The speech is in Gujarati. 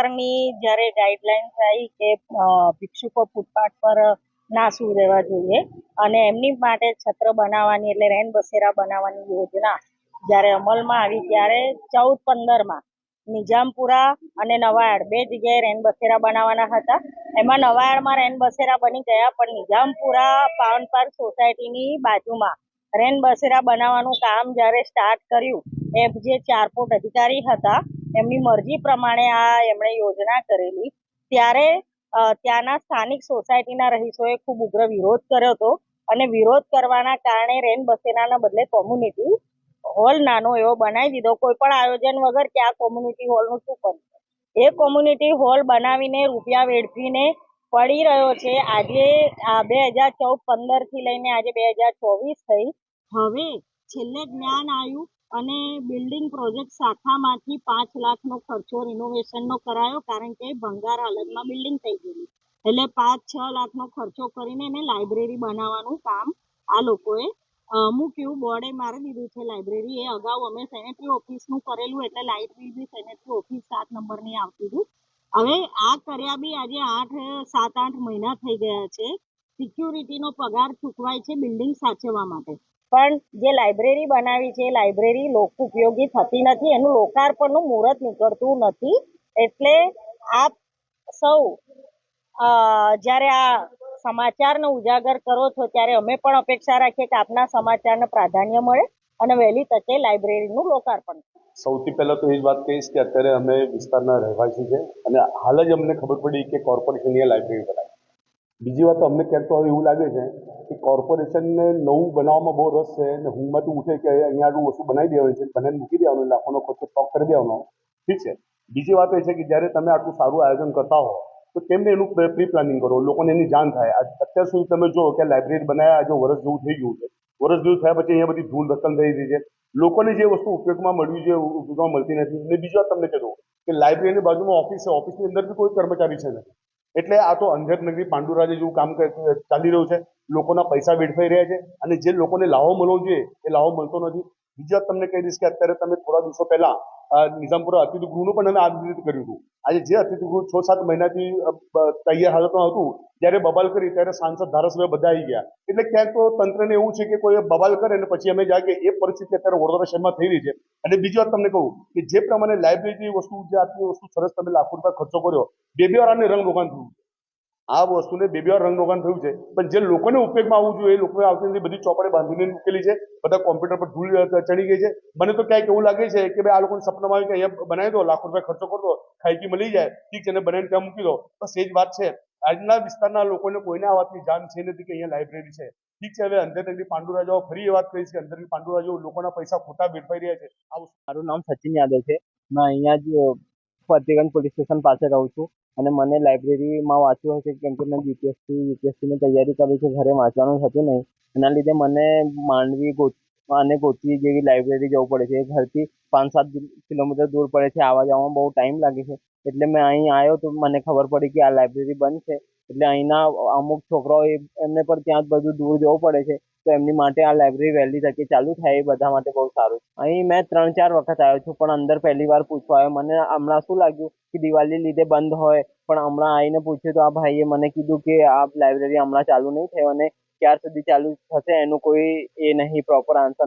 સરકારની જ્યારે ગાઈડલાઇન્સ આવી કે ભિક્ષુકો ફૂટપાથ પર ના રહેવા જોઈએ અને એમની માટે છત્ર બનાવવાની એટલે રેન બસેરા બનાવવાની યોજના જ્યારે અમલમાં આવી ત્યારે ચૌદ પંદરમાં નિજામપુરા અને નવાયાર્ડ બે જગ્યાએ રેન બસેરા બનાવવાના હતા. એમાં નવાયાર્ડમાં રેન બસેરા બની ગયા, પણ નિજામપુરા પાવન પાર્ક સોસાયટીની બાજુમાં રેન બસેરા બનાવવાનું કામ જ્યારે સ્ટાર્ટ કર્યું એ જે ચારપોટ અધિકારી હતા એમની મરજી પ્રમાણે આ એમણે યોજના કરેલી. ત્યારે ત્યાંના સ્થાનિક સોસાયટીના રહીશોએ ખૂબ ઉગ્ર વિરોધ કર્યો હતો અને વિરોધ કરવાના કારણે રેન બસેનાના બદલે કોમ્યુનિટી હોલ નાનો એવો બનાવી દીધો. કોઈ પણ આયોજન વગર કે આ કોમ્યુનિટી હોલનું શું કરવું એ કોમ્યુનિટી હોલ બનાવીને રૂપિયા વેડફીને પડી રહ્યો છે. આજે બે હજાર ચૌદ પંદરથી લઈને આજે બે હજાર ચોવીસ થઈ. હવે, છેલ્લે જ્ઞાન આવ્યું અને બિલ્ડિંગ પ્રોજેક્ટ શાખામાંથી પાંચ લાખનો ખર્ચો રિનોવેશનનો કરાયો કારણ કે ભંગાર હાલતમાં બિલ્ડિંગ થઈ ગયેલી. એટલે પાંચ, છ લાખનો ખર્ચો કરીને એને લાઇબ્રેરી બનાવવાનું કામ આ લોકોએ મૂક્યું. બોર્ડે મારી દીધું છે લાઇબ્રેરી એ અગાઉ અમે સેનેટરી ઓફિસનું કરેલું એટલે લાઇબ્રેરી સેનેટરી ઓફિસ સાત નંબરની આવતી હતી. હવે આ કર્યા બી આજે આઠ, સાત, આઠ મહિના થઈ ગયા છે. સિક્યુરિટીનો પગાર ચૂકવાય છે બિલ્ડિંગ સાચવવા માટે. પણ જે લાઇબ્રેરી બનાવી છે એ લાઇબ્રેરી લોક ઉપયોગી થતી નથી. એનું લોકાર્પણનું મુહૂર્ત નીકળતું નથી. એટલે આપ સૌ જ્યારે આ સમાચારને ઉજાગર કરો છો, ત્યારે અમે પણ અપેક્ષા રાખીએ કે આપના સમાચારને પ્રાધાન્ય મળે અને વહેલી તકે લાઇબ્રેરીનું લોકાર્પણ સૌથી પહેલાં તો એ જ વાત કહીશ કે અત્યારે અમે વિસ્તારના રહેવાસી છે અને હાલ જ અમને ખબર પડી કે કોર્પોરેશનની લાઇબ્રેરી બનાવી. બીજી વાત અમને ક્યાંક તો હવે એવું લાગે છે કે કોર્પોરેશનને નવું બનાવવામાં બહુ રસ છે અને હુંમતું ઉઠે કે અહીંયા આટલું વસ્તુ બનાવી દેવાની છે બનાવીને મૂકી દેવાનું લાખોનો ખર્ચો સ્ટોક કરી દેવાનો. ઠીક છે. બીજી વાત એ છે કે જ્યારે તમે આટલું સારું આયોજન કરતા હો, તો તેમને એનું પ્રી પ્લાનિંગ કરો? લોકોને એની જાણ થાય. અત્યાર સુધી તમે જો કે લાઇબ્રેરી બનાવ્યા આજે વર્ષ જેવું થઈ ગયું છે. વર્ષ જેવું થયા પછી અહીંયા બધી ધૂળ ધક્કલ થઈ રહી છે. લોકોને જે વસ્તુ ઉપયોગમાં મળવી છે, ઉપયોગમાં મળતી નથી. અને બીજી વાત તમને કહી દઉં કે લાઇબ્રેરીની બાજુમાં ઓફિસ છે. ઓફિસની અંદર બી કોઈ કર્મચારી છે નથી એટલે આ તો અંધેર નગરી પાંડુરાજે જેવું કામ ચાલી રહ્યું છે. લોકોના પૈસા વેડફાઈ રહ્યા છે. અને જે લોકોને લાવો મળવો જોઈએ, એ લાવો મળતો નથી. બીજી વાત તમને કહી દઈશ કે અત્યારે તમે થોડા દિવસો પહેલા નિઝામપુરા અતિથિ ગૃહનું પણ અમે આ કર્યું હતું. આજે જે અતિથિ ગૃહ છ સાત મહિનાથી તૈયાર હાલતમાં હતું જ્યારે બબાલ કરી, ત્યારે સાંસદ ધારાસભ્ય બધા આવી ગયા. એટલે ક્યાંક તો તંત્રને એવું છે કે કોઈ બબાલ કરે અને પછી અમે જાગે એ પરિસ્થિતિ અત્યારે વડોદરા શહેરમાં થઈ રહી છે. અને બીજી વાત તમને કહું કે જે પ્રમાણે લાઇબ્રેરી વસ્તુ, જે આટલી વસ્તુ સરસ તમે લાખો રૂપિયા ખર્ચો કર્યો, બે બે વાર આને રંગ રોગાન થયું. આ વસ્તુને બે બે વાર રંગરોગાન થયું છે. પણ જે લોકોને ઉપયોગમાં આવવું જોઈએ, એ લોકોએ આવતી બધી ચોપડે બાંધીને મૂકેલી છે. બધા કોમ્પ્યુટર પર ધૂળ ચડી ગઈ છે. મને તો ક્યાંક એવું લાગે છે કે ભાઈ આ લોકોને સપનામાં આવ્યું કે અહીંયા બનાવી દો, લાખો રૂપિયા ખર્ચો કરતો ખાઈકી મળી જાય, ઠીક છે એને બનાવીને ત્યાં મૂકી દો. બસ એ જ વાત છે. આજના વિસ્તારના લોકોને કોઈને આ વાતની જાણ છે નથી કે અહીંયા લાઇબ્રેરી છે. ઠીક છે, હવે પાંડુ પાંડુરાજાઓ ફરી એ વાત કહીશ કે પાંડુ પાંડુરાજાઓ લોકોના પૈસા ખોટા વેડફાઈ રહ્યા છે. મારું નામ સચિન યાદવ છે. મેં અહીંયા જ ફતેગંજ પોલીસ સ્ટેશન પાસે રહું છું અને મને લાઇબ્રેરીમાં વાંચવું હશે કેમ કે મેં જીપીએસસી યુપીએસસીની તૈયારી કરી છે, ઘરે વાંચવાનું થતું નહીં. એના લીધે મને માંડવી અને ગોતવી જેવી લાઇબ્રેરી જવું પડે છે. ઘરથી પાંચ સાત કિલોમીટર દૂર પડે છે. આવવા જવામાં બહુ ટાઈમ લાગે છે. એટલે મેં અહીં આવ્યો તો મને ખબર પડી કે આ લાઇબ્રેરી બંધ છે. એટલે અહીંના અમુક છોકરાઓ એમને પણ ત્યાં જ બધું દૂર જવું પડે છે. તો એમની માટે આ લાઇબ્રેરી વહેલી તકે ચાલુ થાય એ બધા માટે બહુ સારું અહીં મેં ત્રણ ચાર વખત આવ્યો છું, પણ અંદર પહેલી વાર પૂછવા આવ્યો. મને હમણાં શું લાગ્યું કે દિવાળી લીધે બંધ હોય, પણ હમણાં આવીને પૂછ્યું તો આ ભાઈએ મને કીધું કે આ લાઇબ્રેરી હમણાં ચાલુ નહીં થાય અને ક્યાર સુધી ચાલુ થશે એનું કોઈ એ નહીં પ્રોપર આન્સર